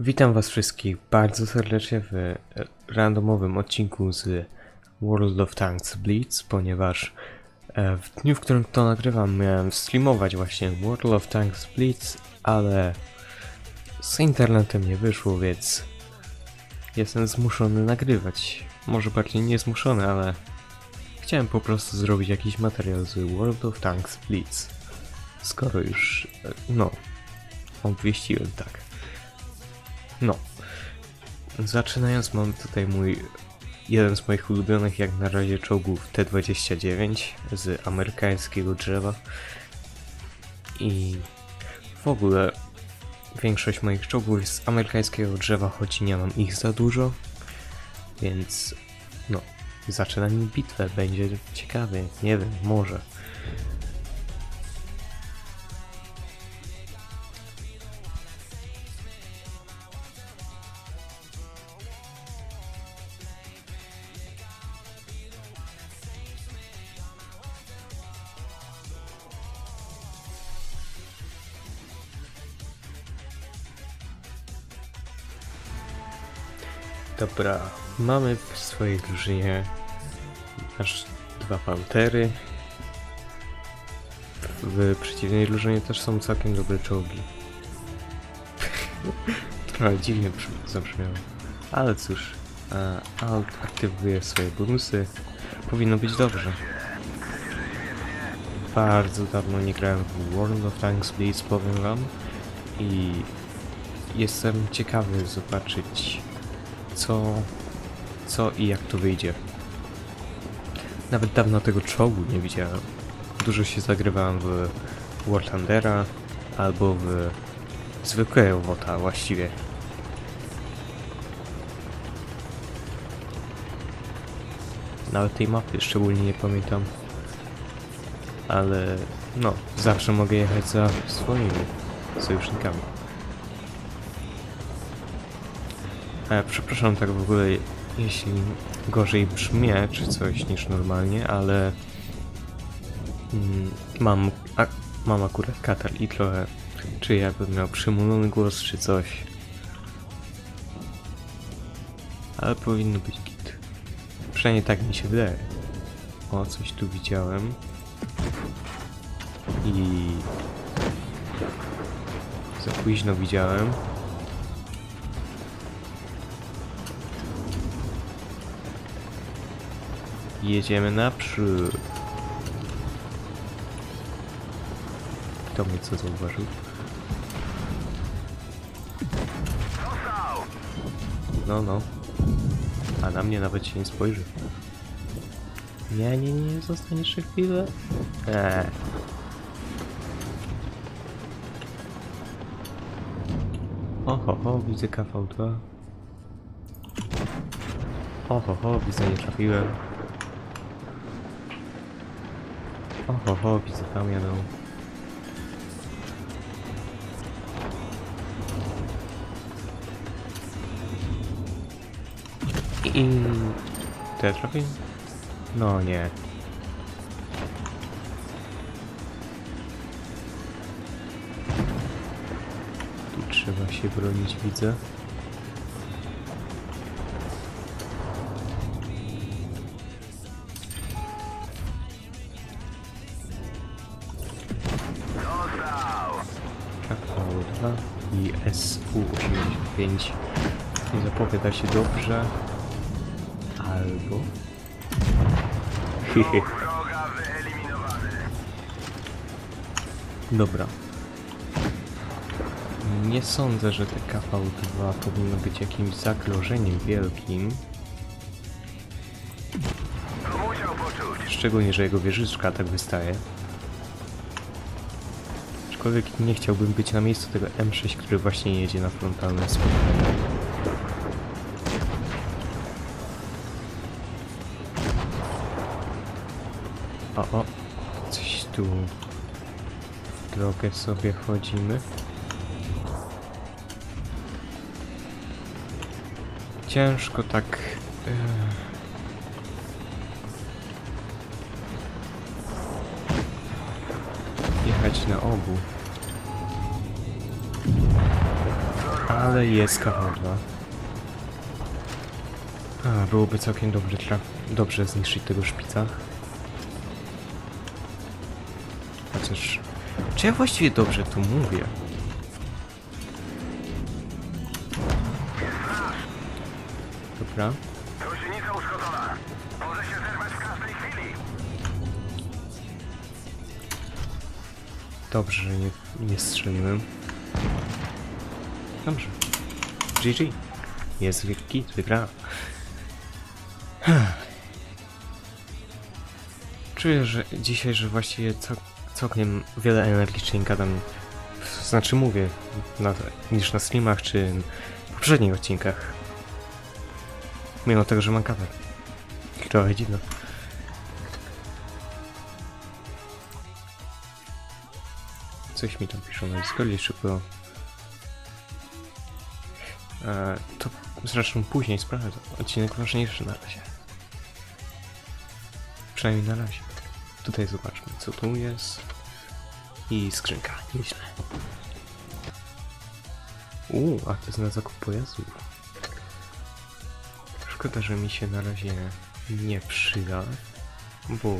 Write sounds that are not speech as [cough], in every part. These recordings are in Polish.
Witam was wszystkich bardzo serdecznie w e, randomowym odcinku z World of Tanks Blitz, ponieważ e, w dniu, w którym to nagrywam, miałem streamować właśnie World of Tanks Blitz, ale z internetem nie wyszło, więc jestem zmuszony nagrywać. Może bardziej nie zmuszony, ale chciałem po prostu zrobić jakiś materiał z World of Tanks Blitz. Skoro już, e, no, obwieściłem tak. No. Zaczynając mam tutaj mój jeden z moich ulubionych jak na razie czołgów T-29 z amerykańskiego drzewa. I w ogóle większość moich czołgów jest z amerykańskiego drzewa, choć nie mam ich za dużo. Więc no, zaczynamy bitwę, będzie ciekawie, nie wiem, może. Dobra, mamy w swojej drużynie aż dwa pantery. W przeciwnej drużynie też są całkiem dobre czołgi. [laughs] Trochę dziwnie brzmi- zabrzmiało. Ale cóż, Alt aktywuje swoje bonusy. Powinno być dobrze. Bardzo dawno nie grałem w World of Tanks Blitz, powiem wam. I jestem ciekawy zobaczyć co, co i jak to wyjdzie. Nawet dawno tego czołgu nie widziałem. Dużo się zagrywałem w War Thundera albo w zwykłego WOTA właściwie. Nawet tej mapy szczególnie nie pamiętam. Ale no, zawsze mogę jechać za swoimi sojusznikami. E, przepraszam tak w ogóle, jeśli gorzej brzmię czy coś niż normalnie, ale mm, mam, a, mam akurat katar i trochę, czy jakbym miał przymulony głos czy coś. Ale powinno być git. Przynajmniej tak mi się wydaje. O, coś tu widziałem. I... Za późno widziałem. Jedziemy naprzód. Kto mnie co zauważył? No, no. A na mnie nawet się nie spojrzy. Nie, nie, nie, zostań jeszcze chwilę. Eee. Oho, ho, widzę KV2. Oho, ho, widzę, nie trafiłem. Oho, ho, widzę tam jadą. I... Te trafię? No nie. Tu trzeba się bronić, widzę. KV2 i SU85 nie zapowiada się dobrze. Albo. [laughs] Dobra. Nie sądzę, że te KV2 powinno być jakimś zagrożeniem wielkim. Szczególnie, że jego wieżyczka tak wystaje Aczkolwiek nie chciałbym być na miejscu tego M6, który właśnie jedzie na frontalne spotkanie. O, o, coś tu w drogę sobie chodzimy. Ciężko tak... e, jechać na obu. Ale jest kawadła. A, byłoby całkiem dobrze, dobrze zniszczyć tego szpica. Chociaż... Czy ja właściwie dobrze tu mówię? Dobra. Gąsienica uszkodzona. Może się zerwać w każdej chwili. Dobrze, że nie, nie strzeliłem. Dobrze. GG. Jest wielki, wygrała. Czuję, że dzisiaj, że właściwie cał, całkiem wiele energii gadam, znaczy mówię, na, niż na streamach czy w poprzednich odcinkach. Mimo tego, że mam kawę. Trochę dziwne. Coś mi tam piszą na Discordzie szybko. E, to zresztą później sprawdzę. Odcinek ważniejszy na razie. Przynajmniej na razie. Tutaj zobaczmy co tu jest. I skrzynka, nieźle. Uuu, a to jest na zakup pojazdów. Szkoda, że mi się na razie nie przyda, bo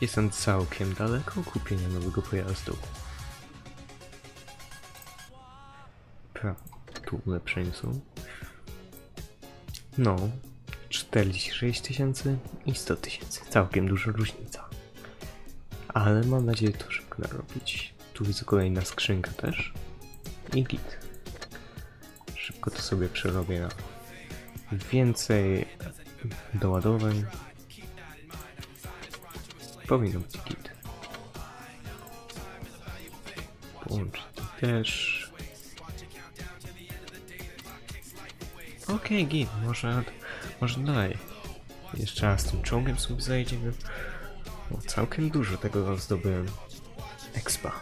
jestem całkiem daleko kupienia nowego pojazdu. Pra, tu ulepszeń są. No, 46 tysięcy i 100 tysięcy. Całkiem duża różnica. Ale mam nadzieję to szybko narobić. Tu jest kolejna skrzynka też. I git. Szybko to sobie przerobię na więcej doładowań. Powinno być git. Połączyć to też. Okej, git, może, może dalej. Jeszcze raz tym czołgiem sobie zajdziemy. O, całkiem dużo tego zdobyłem. Expa.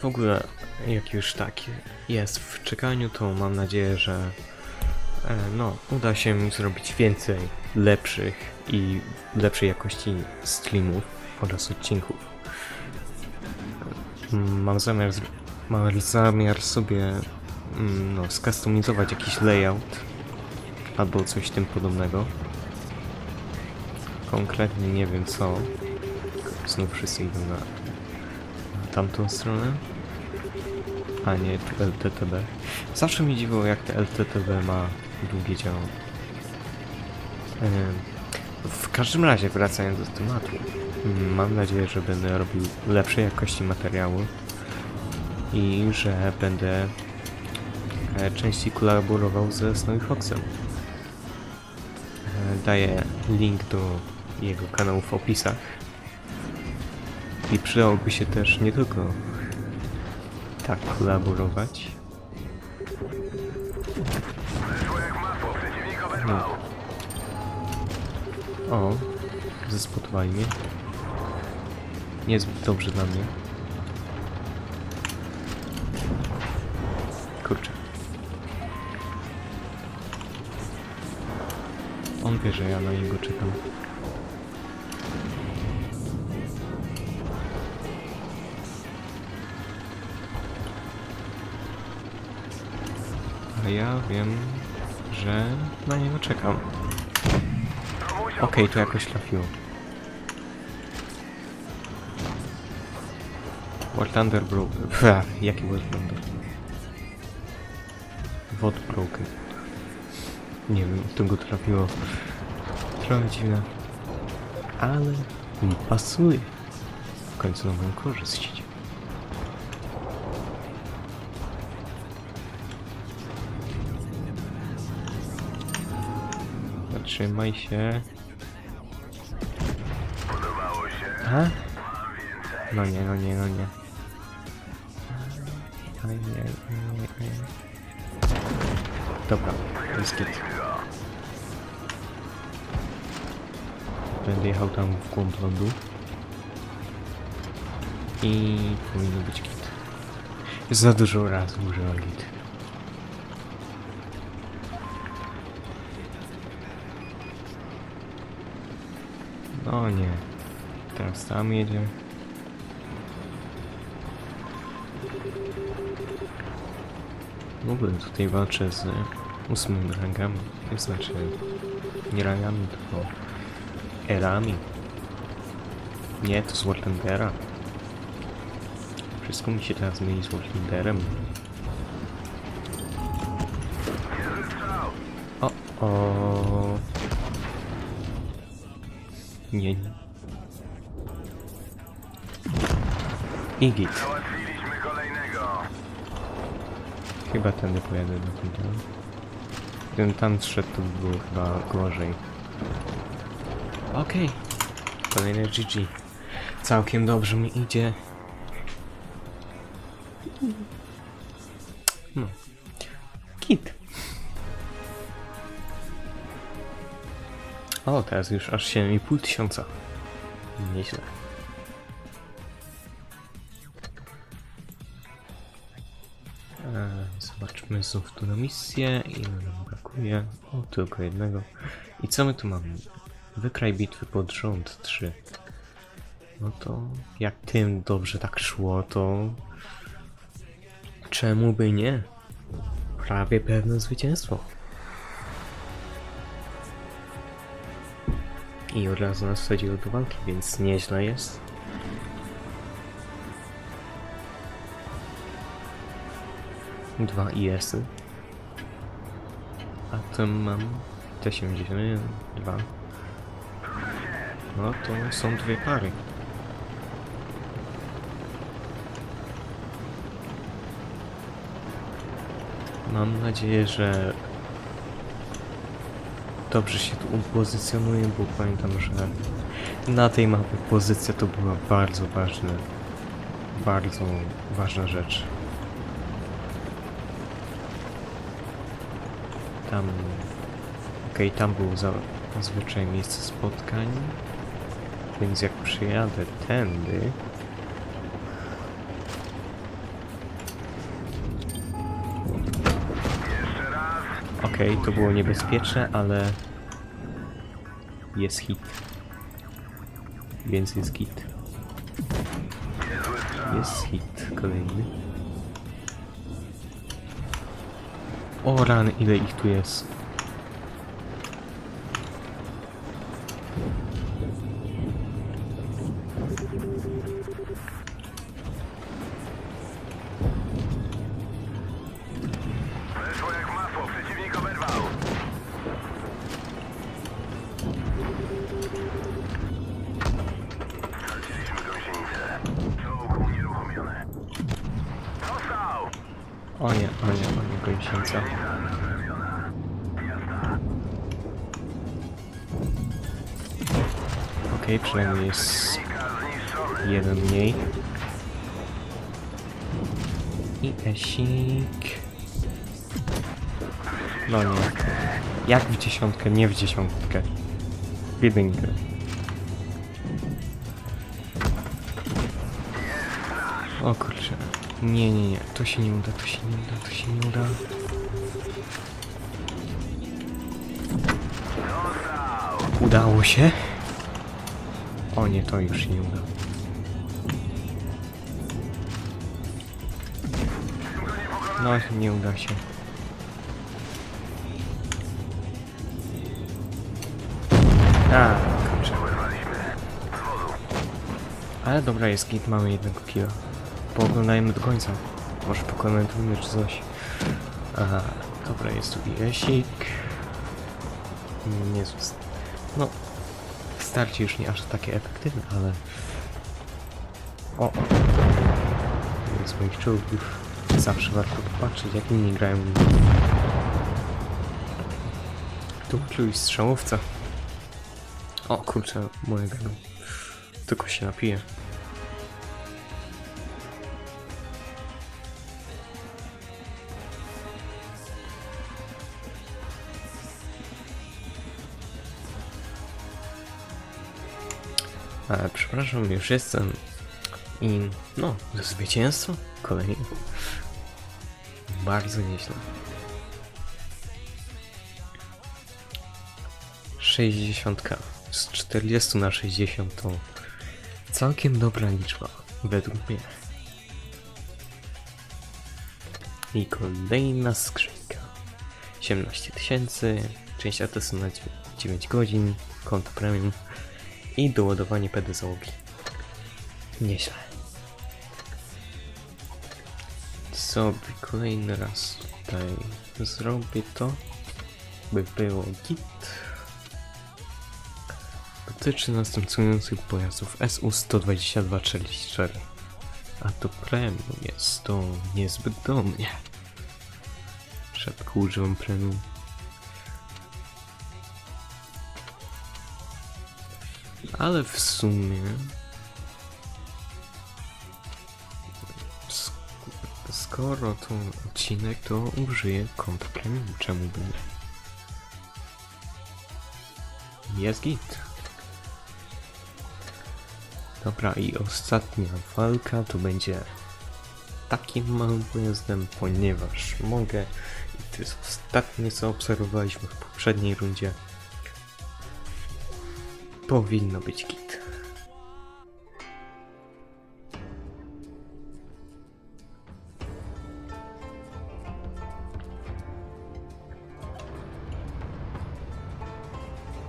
W ogóle, jak już tak jest w czekaniu, to mam nadzieję, że no, uda się mi zrobić więcej lepszych i lepszej jakości streamów oraz odcinków. Mm, Mam zamiar, mam zamiar sobie mm, no, skustomizować jakiś layout albo coś tym podobnego. Konkretnie nie wiem co. Znów wszyscy idą na, na tamtą stronę, a nie LTTB. Zawsze mi dziwiło jak te LTTB ma długie działo. Em, W każdym razie, wracając do tematu, mam nadzieję, że będę robił lepszej jakości materiały i że będę e, częściej kolaborował ze Snowy Foxem. E, Daję link do jego kanału w opisach. I przydałoby się też nie tylko tak kolaborować. O, zespotowali mnie. Niezbyt dobrze dla mnie. Kurczę. On wie, że ja na niego czekam. A ja wiem, że na niego czekam. Okej, to jakoś trafiło. War Thunder Broken. Jaki War Thunder? Wod Broken. Nie wiem, to go trafiło. Trochę dziwne. Ale mi pasuje. W końcu na moją korzyść idzie. Zatrzymaj się. Aha. No nie, no nie, no nie. Aj, nie, nie, nie. Dobra, to jest kit. Będę jechał tam w głąb lądu. I powinno być kit. Za dużo razy użyłem git. No nie. Teraz tam jedzie. Mógłbym tutaj walczę z ósmym rangami. To znaczy nie rangami, tylko erami. Nie, to z Wartendera. Wszystko mi się teraz myli z Wartenderem. O, o. Nie, nie. I git. Załatwiliśmy kolejnego. Chyba tędy pojadę do tego. Gdybym tam szedł, to by było chyba gorzej. Okej. Kolejne GG. Całkiem dobrze mi idzie. No. Kit. O, teraz już aż 7,5 tysiąca. Nieźle. Zobaczmy znów tu na misję. Ile nam brakuje? O, tylko jednego. I co my tu mamy? Wykraj bitwy pod rząd 3. No to jak tym dobrze tak szło, to czemu by nie? Prawie pewne zwycięstwo. I od razu nas wsadziło do walki, więc nieźle jest. Dwa IS-y. A tu mam T-72. No to są dwie pary. Mam nadzieję, że dobrze się tu upozycjonuję, bo pamiętam, że na tej mapie pozycja to była bardzo ważna, bardzo ważna rzecz. Tam, okej, tam było za, zazwyczaj miejsce spotkań, więc jak przyjadę tędy. Okej, to było niebezpieczne, ale jest hit. Więc jest strzał. Jest hit kolejny. O rany, ile ich tu jest. Jest jeden mniej. I esik. No nie. Jak w dziesiątkę? Nie w dziesiątkę. W jedynkę. O kurczę. Nie, nie, nie. To się nie uda, to się nie uda, to się nie uda. Udało się. Nie, to już nie uda. No, nie uda się. A, kurczę. Ale dobra, jest git, mamy jednego killa. Pooglądajmy do końca. Może pokomentujmy czy coś. Aha, dobra, jest tu IS-ik. Nie No, starcie już nie aż takie efektywne, ale... O, z moich czołgów. Zawsze warto popatrzeć, jak inni grają. Tu czuć strzałowca. O kurczę, moje. Tylko się napiję. Ale przepraszam, już jestem. I no, zwycięstwo kolejne. Bardzo nieźle. 60 z 40 na 60 to całkiem dobra liczba, według mnie. I kolejna skrzynka. 17 tysięcy, część ATS na 9 godzin, konto premium i doładowanie PD załogi. Nieźle. Sobie kolejny raz tutaj zrobię to, by było git. Dotyczy następujących pojazdów SU-122-44. A to premium jest to niezbyt do mnie. Rzadko używam premium. Ale w sumie... sk- Skoro to odcinek, to użyję kont premium. Czemu by nie? Jest git. Dobra, i ostatnia walka to będzie takim małym pojazdem, ponieważ mogę i to jest ostatnie co obserwowaliśmy w poprzedniej rundzie. Powinno być git.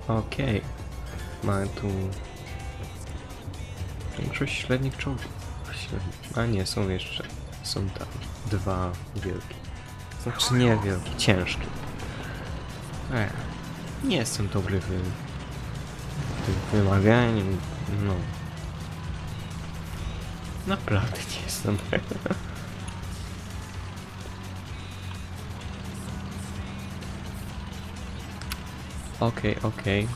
Okej. Mamy tu większość średnich czołgów. A nie, są jeszcze. Są tam dwa wielkie. Znaczy nie wielkie, ciężkie. Nie jestem dobry w, wymaganiu. No. Naprawdę nie jestem. [laughs] Okej, okej.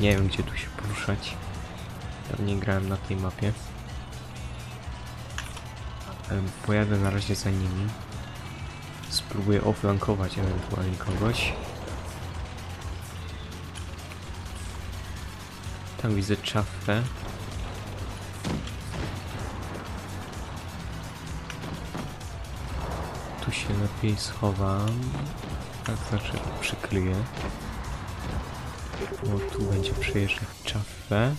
Nie wiem gdzie tu się poruszać. Ja nie grałem na tej mapie. Pojadę na razie za nimi. Spróbuję oflankować ewentualnie kogoś. Tam widzę czafę. Tu się lepiej schowam. Tak, znaczy przykryję. Bo tu będzie przejeżdżać czafę.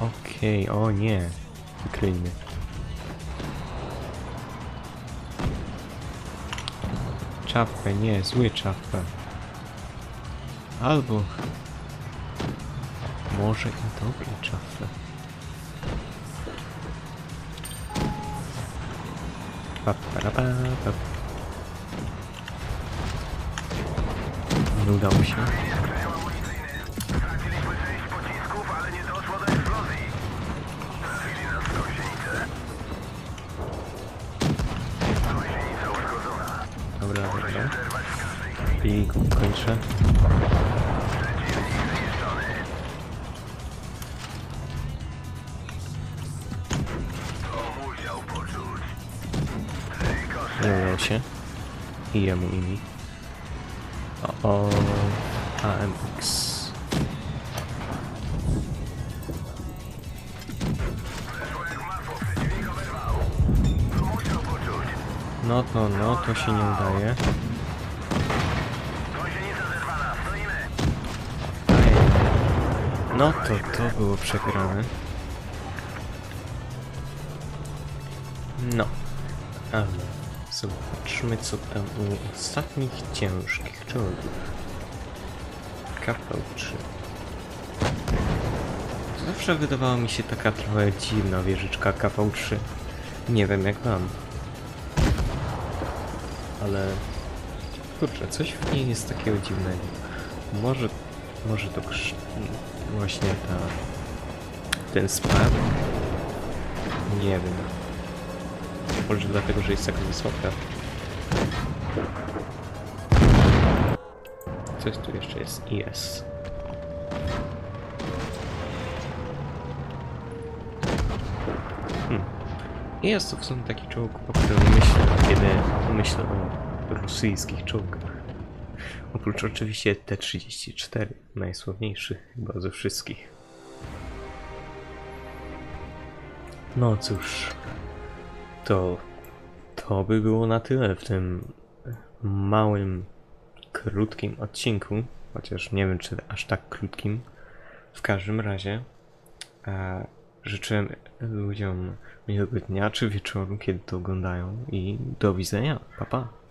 Okej, o nie. Wykryjmy. Czapkę, nie, zły czapkę. Albo... Może i dobry czapkę. Pa, pa, pa, pa. Nie udało się. I kończę. Udało się. I jemu i mi. O, o AMX. No to, no to się nie udaje. No to to było przegrane. No. Ale zobaczmy co tam u ostatnich ciężkich czołgów. KV-3. Zawsze wydawała mi się taka trochę dziwna wieżyczka KV-3. Nie wiem jak wam. Ale kurczę, coś w niej jest takiego dziwnego. Może, może to krz... właśnie ta... ten spad? Nie wiem. Może dlatego, że jest taka wysoka. Coś tu jeszcze jest. Jest. Hmm. To w sumie taki czołg, o którym myślę, kiedy myślę o rosyjskich czołgach. Oprócz oczywiście T-34, najsławniejszy chyba ze wszystkich. No cóż, to, to by było na tyle w tym małym, krótkim odcinku. Chociaż nie wiem, czy aż tak krótkim. W każdym razie e, życzę ludziom miłego dnia czy wieczoru, kiedy to oglądają i do widzenia. Pa, pa.